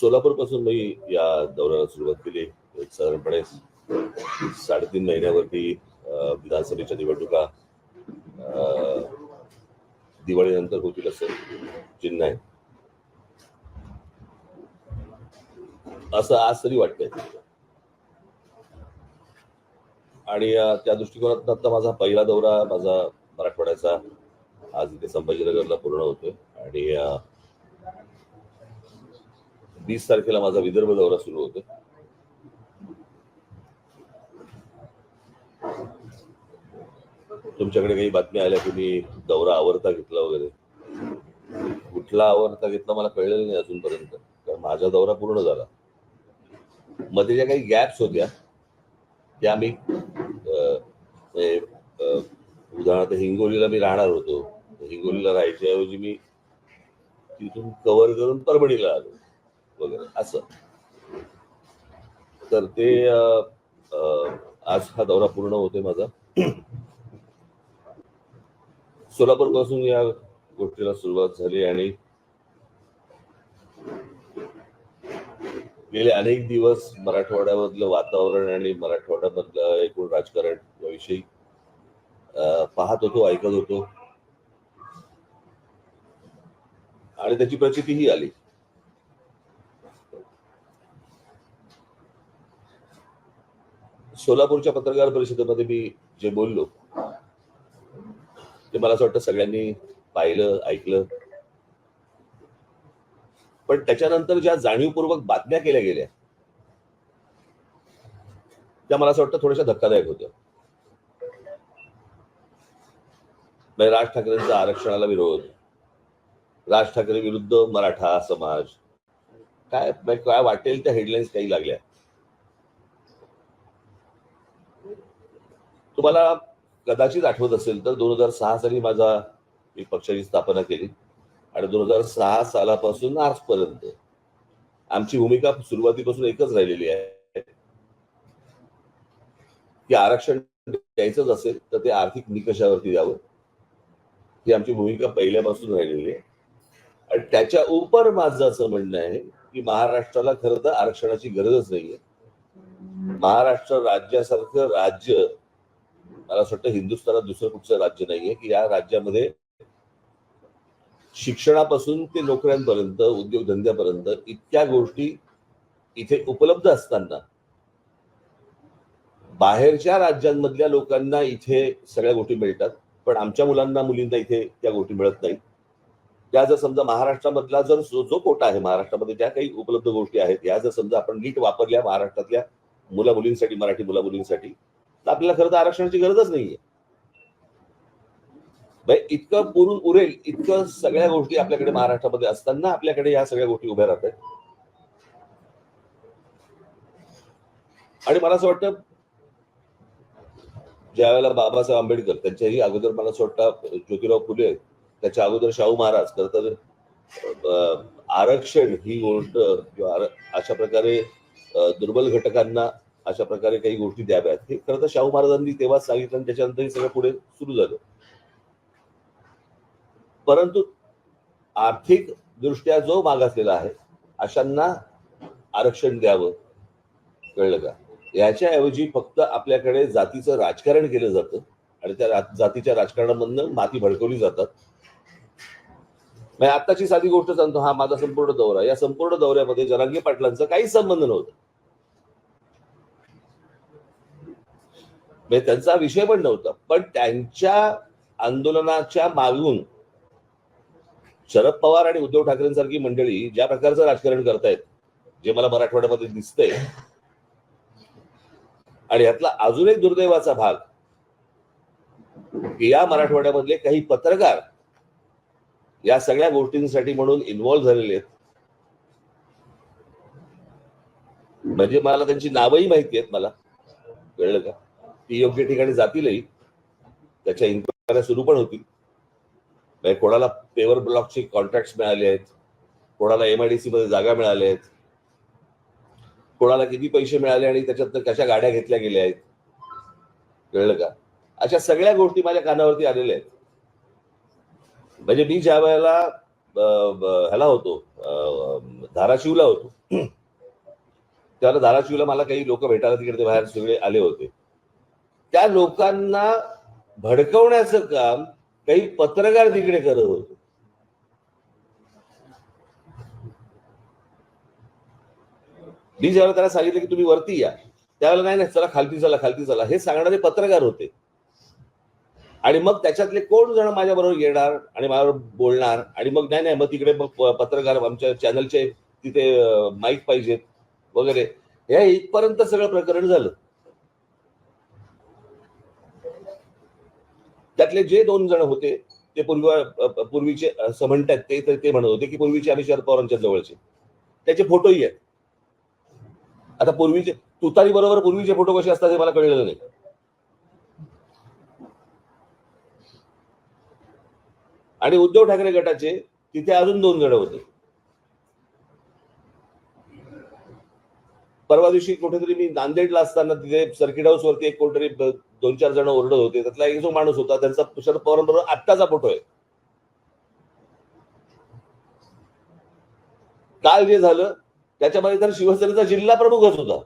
सोलापूरपासून मी या दौऱ्याला सुरुवात केली एक साधारणपणे साडेतीन महिन्यावरती विधानसभेच्या निवडणुका दिवाळीनंतर होतील असं चिन्ह आहे. असं आज तरी वाटतंय. आणि त्या दृष्टिकोनात आता माझा पहिला दौरा माझा मराठवाड्याचा आज इथे संभाजीनगरला पूर्ण होतोय. आणि वीस तारखेला माझा विदर्भ दौरा सुरू होतो. तुमच्याकडे काही बातम्या आल्या की मी दौरा आवरता घेतला वगैरे? कुठला आवरता घेतला मला कळलेलं नाही अजूनपर्यंत. कारण माझा दौरा पूर्ण झाला. मध्ये ज्या काही गॅप्स होत्या त्या मी म्हणजे, उदाहरणार्थ हिंगोलीला मी राहणार होतो. हिंगोलीला राहायच्या ऐवजी मी तिथून कव्हर करून परभणीला आलो. वगैरे असं. तर ते आज हा दौरा पूर्ण होतोय माझा. सोलापूरपासून या गोष्टीला सुरुवात झाली आणि गेले अनेक दिवस मराठवाड्यामधलं वातावरण आणि मराठवाड्यामधलं एकूण राजकारण याविषयी पाहत होतो ऐकत होतो. आणि त्याची प्रचितीही आली. सोलापूरच्या पत्रकार परिषदेमध्ये मी जे बोललो ते मला असं वाटतं सगळ्यांनी पाहिलं ऐकलं. पण त्याच्यानंतर ज्या जाणीवपूर्वक बातम्या केल्या गेल्या त्या मला असं वाटतं थोड्याशा धक्कादायक होत्या. राज ठाकरेंचा आरक्षणाला विरोध राज ठाकरे विरुद्ध मराठा समाज. काय काय वाटेल त्या हेडलाईन्स काही लागल्या. तुम्हाला कदाचित आठवत असेल तर दोन हजार सहा साली माझा मी पक्षाची स्थापना केली आणि दोन हजार सहा सालापासून आजपर्यंत आमची भूमिका सुरुवातीपासून एकच राहिलेली आहे. की आरक्षण द्यायचंच असेल तर ते आर्थिक निकषावरती द्यावं ही आमची भूमिका पहिल्यापासून राहिलेली आहे. आणि त्याच्या उपर माझं असं म्हणणं आहे की महाराष्ट्राला खरं तर आरक्षणाची गरजच नाहीये. महाराष्ट्र राज्यासारखं राज्य मला असं वाटतं हिंदुस्थानात दुसरं कुठचं राज्य नाहीये की या राज्यामध्ये शिक्षणापासून ते नोकऱ्यांपर्यंत उद्योगधंद्यापर्यंत इतक्या गोष्टी इथे उपलब्ध असताना बाहेरच्या राज्यांमधल्या लोकांना इथे सगळ्या गोष्टी मिळतात पण आमच्या मुलांना मुलींना इथे त्या गोष्टी मिळत नाहीत. त्या जर समजा महाराष्ट्रामधला जर जो जो कोटा आहे महाराष्ट्रामध्ये ज्या काही उपलब्ध गोष्टी आहेत या जर समजा आपण नीट वापरल्या महाराष्ट्रातल्या मुला मुलींसाठी मराठी मुला मुलींसाठी तर आपल्याला खरं तर आरक्षणाची गरजच नाहीये. म्हणजे इतकं पुरून उरेल इतकं सगळ्या गोष्टी आपल्याकडे महाराष्ट्रामध्ये असताना आपल्याकडे या सगळ्या गोष्टी उभ्या राहत आहेत आणि मला असं वाटतं ज्या वेळेला बाबासाहेब आंबेडकर त्यांच्याही अगोदर मला असं वाटतं ज्योतिराव फुले त्याच्या अगोदर शाहू महाराज खर तर आरक्षण ही गोष्ट किंवा अशा प्रकारे दुर्बल घटकांना अशा प्रकारे काही गोष्टी द्याव्यात. हे खरं तर शाहू महाराजांनी तेव्हाच सांगितलं आणि त्याच्यानंतर हे सगळं पुढे सुरू झालं. परंतु आर्थिक दृष्ट्या जो मागासलेला आहे अशांना आरक्षण द्यावं कळलं का? याच्याऐवजी फक्त आपल्याकडे जातीचं राजकारण केलं जातं आणि त्या जातीच्या राजकारणामधनं माती भडकवली जातात. म्हणजे आत्ताची साधी गोष्ट सांगतो हा माझा संपूर्ण दौरा. या संपूर्ण दौऱ्यामध्ये जरांगे पाटलांचा काही संबंध नव्हता. म्हणजे त्यांचा विषय पण नव्हता. पण त्यांच्या आंदोलनाच्या मागून शरद पवार आणि उद्धव ठाकरेंसारखी मंडळी ज्या प्रकारचं राजकारण करतायत जे मला मराठवाड्यामध्ये दिसतंय आणि यातला अजून एक दुर्दैवाचा भाग की या मराठवाड्यामधले काही पत्रकार या सगळ्या गोष्टींसाठी म्हणून इन्व्हॉल्व्ह झालेले आहेत. म्हणजे मला त्यांची नावही माहिती आहेत मला. कळलं का? ती योग्य ठिकाणी जातीलही. त्याच्या इन्क्वायऱ्या सुरू पण होतील. म्हणजे कोणाला पेवर ब्लॉकचे कॉन्ट्रॅक्ट मिळाले आहेत. कोणाला एमआयडीसी मध्ये जागा मिळाल्या आहेत. कोणाला किती पैसे मिळाले आणि त्याच्यातनं कशा गाड्या घेतल्या गेल्या आहेत. कळलं का? अशा सगळ्या गोष्टी माझ्या कानावरती आलेल्या आहेत. म्हणजे मी ज्या वेळेला ह्याला होतो धाराशिवला होतो त्यावेळेला धाराशिवला मला काही लोक भेटायला तिकडे बाहेर सगळे आले होते. त्या लोकांना भडकवण्याचं काम काही पत्रकार तिकडे करत होते. मी जेव्हा त्याला सांगितलं की तुम्ही वरती या. त्यावेळेला नाही नाही चला खालती चला खालती चला. हे सांगणारे पत्रकार होते. आणि मग त्याच्यातले कोण जण माझ्याबरोबर येणार आणि माझ्याबरोबर बोलणार? आणि मग नाही नाही मग तिकडे मग पत्रकार आमच्या चॅनलचे तिथे माईक पाहिजेत वगैरे. हे इथपर्यंत सगळं प्रकरण झालं. त्यातले जे दोन जण होते ते पूर्वी पूर्वीचे असं म्हणतात ते तर ते म्हणत होते की पूर्वीचे आम्ही शरद पवारांच्या जवळचे. त्याचे फोटोही आहेत. आता पूर्वीचे तुतारी बरोबर पूर्वीचे फोटो कसे असतात हे मला कळलेलं नाही. आणि उद्धव ठाकरे गटाचे तिथे अजून दोन जण होते. परवा दिवशी कुठेतरी मी नांदेडला असताना तिथे सर्किट हाऊस वरती एक कोणतरी दोन चार जण ओरडत होते. त्यातला एक जो माणूस होता त्यांचा शरद पवारांबरोबर आत्ताचा फोटो आहे. काल जे झालं त्याच्यामध्ये तर शिवसेनेचा जिल्हा प्रमुखच होता.